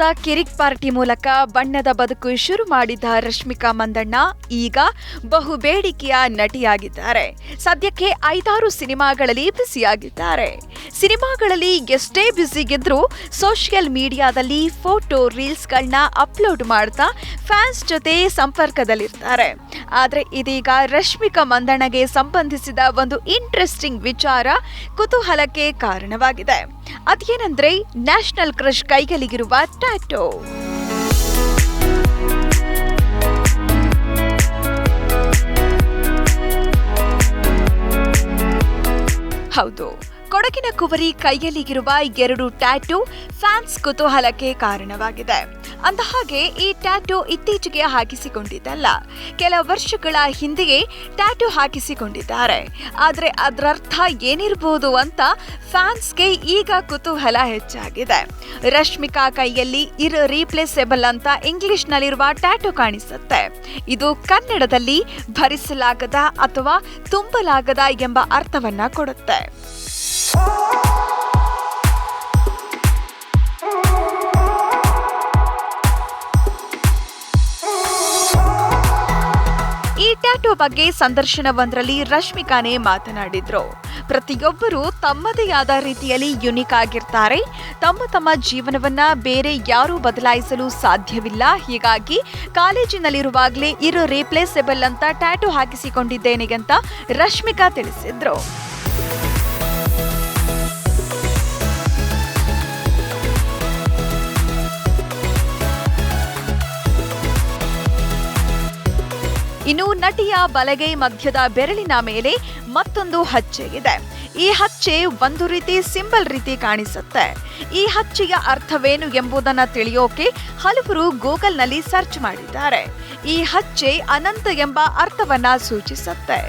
ವಿವಾಹದ ಕಿರಿಕ್ ಪಾರ್ಟಿ ಮೂಲಕ ಬಣ್ಣದ ಬದುಕು ಶುರು ಮಾಡಿದ್ದ ರಶ್ಮಿಕಾ ಮಂದಣ್ಣ ಈಗ ಬಹು ಬೇಡಿಕೆಯ ನಟಿಯಾಗಿದ್ದಾರೆ. ಸದ್ಯಕ್ಕೆ ಐದಾರು ಸಿನಿಮಾಗಳಲ್ಲಿ ಬ್ಯುಸಿಯಾಗಿದ್ದಾರೆ. ಸಿನಿಮಾಗಳಲ್ಲಿ ಎಷ್ಟೇ ಬ್ಯುಸಿಗಿದ್ರೂ ಸೋಷಿಯಲ್ ಮೀಡಿಯಾದಲ್ಲಿ ಫೋಟೋ ರೀಲ್ಸ್ಗಳನ್ನ ಅಪ್ಲೋಡ್ ಮಾಡ್ತಾ ಫ್ಯಾನ್ಸ್ ಜೊತೆ ಸಂಪರ್ಕದಲ್ಲಿರ್ತಾರೆ. ಆದರೆ ಇದೀಗ ರಶ್ಮಿಕಾ ಮಂದಣ್ಣಗೆ ಸಂಬಂಧಿಸಿದ ಒಂದು ಇಂಟ್ರೆಸ್ಟಿಂಗ್ ವಿಚಾರ ಕುತೂಹಲಕ್ಕೆ ಕಾರಣವಾಗಿದೆ. ಅದೇನೆಂದ್ರೆ ನ್ಯಾಷನಲ್ ಕ್ರಶ್ ಕೈಗಲಿಗಿರುವ ಟ್ಯಾಟೋ. ಹೌದು. ಕೊಡಗಿನ ಕುವರಿ ಕೈಯಲ್ಲಿಗಿರುವ ಎರಡು ಟ್ಯಾಟೂ ಫ್ಯಾನ್ಸ್ ಕುತೂಹಲಕ್ಕೆ ಕಾರಣವಾಗಿದೆ. ಅಂದಹಾಗೆ, ಈ ಟ್ಯಾಟೂ ಇತ್ತೀಚೆಗೆ ಹಾಕಿಸಿಕೊಂಡಿದ್ದಲ್ಲ. ಕೆಲ ವರ್ಷಗಳ ಹಿಂದೆಯೇ ಟ್ಯಾಟೂ ಹಾಕಿಸಿಕೊಂಡಿದ್ದಾರೆ. ಆದರೆ ಅದರರ್ಥ ಏನಿರಬಹುದು ಅಂತ ಫ್ಯಾನ್ಸ್ಗೆ ಈಗ ಕುತೂಹಲ ಹೆಚ್ಚಾಗಿದೆ. ರಶ್ಮಿಕಾ ಕೈಯಲ್ಲಿ ಇರ್ ರೀಪ್ಲೇಸೆಬಲ್ ಅಂತ ಇಂಗ್ಲಿಷ್ನಲ್ಲಿರುವ ಟ್ಯಾಟೂ ಕಾಣಿಸುತ್ತೆ. ಇದು ಕನ್ನಡದಲ್ಲಿ ಭರಿಸಲಾಗದ ಅಥವಾ ತುಂಬಲಾಗದ ಎಂಬ ಅರ್ಥವನ್ನ ಕೊಡುತ್ತೆ. ಈ ಟ್ಯಾಟೂ ಬಗ್ಗೆ ಸಂದರ್ಶನವೊಂದರಲ್ಲಿ ರಶ್ಮಿಕಾನೇ ಮಾತನಾಡಿದ್ರು. ಪ್ರತಿಯೊಬ್ಬರು ತಮ್ಮದೇ ಆದ ರೀತಿಯಲ್ಲಿ ಯುನಿಕ್ ಆಗಿರ್ತಾರೆ. ತಮ್ಮ ತಮ್ಮ ಜೀವನವನ್ನ ಬೇರೆ ಯಾರೂ ಬದಲಾಯಿಸಲು ಸಾಧ್ಯವಿಲ್ಲ. ಹೀಗಾಗಿ ಕಾಲೇಜಿನಲ್ಲಿರುವಾಗಲೇ ಇರೋ ರೀಪ್ಲೇಸೆಬಲ್ ಅಂತ ಟ್ಯಾಟೂ ಹಾಕಿಸಿಕೊಂಡಿದ್ದೇನೆ ಅಂತ ರಶ್ಮಿಕಾ ತಿಳಿಸಿದ್ರು. ಇನ್ನು ನಟಿಯ ಬಲಗೈ ಮಧ್ಯದ ಬೆರಳಿನ ಮೇಲೆ ಮತ್ತೊಂದು ಹಚ್ಚೆ ಇದೆ. ಈ ಹಚ್ಚೆ ಒಂದು ರೀತಿ ಸಿಂಬಲ್ ರೀತಿ ಕಾಣಿಸುತ್ತೆ. ಈ ಹಚ್ಚೆಯ ಅರ್ಥವೇನು ಎಂಬುದನ್ನು ತಿಳಿಯೋಕೆ ಹಲವರು ಗೂಗಲ್ನಲ್ಲಿ ಸರ್ಚ್ ಮಾಡಿದ್ದಾರೆ. ಈ ಹಚ್ಚೆ ಅನಂತ ಎಂಬ ಅರ್ಥವನ್ನ ಸೂಚಿಸುತ್ತೆ.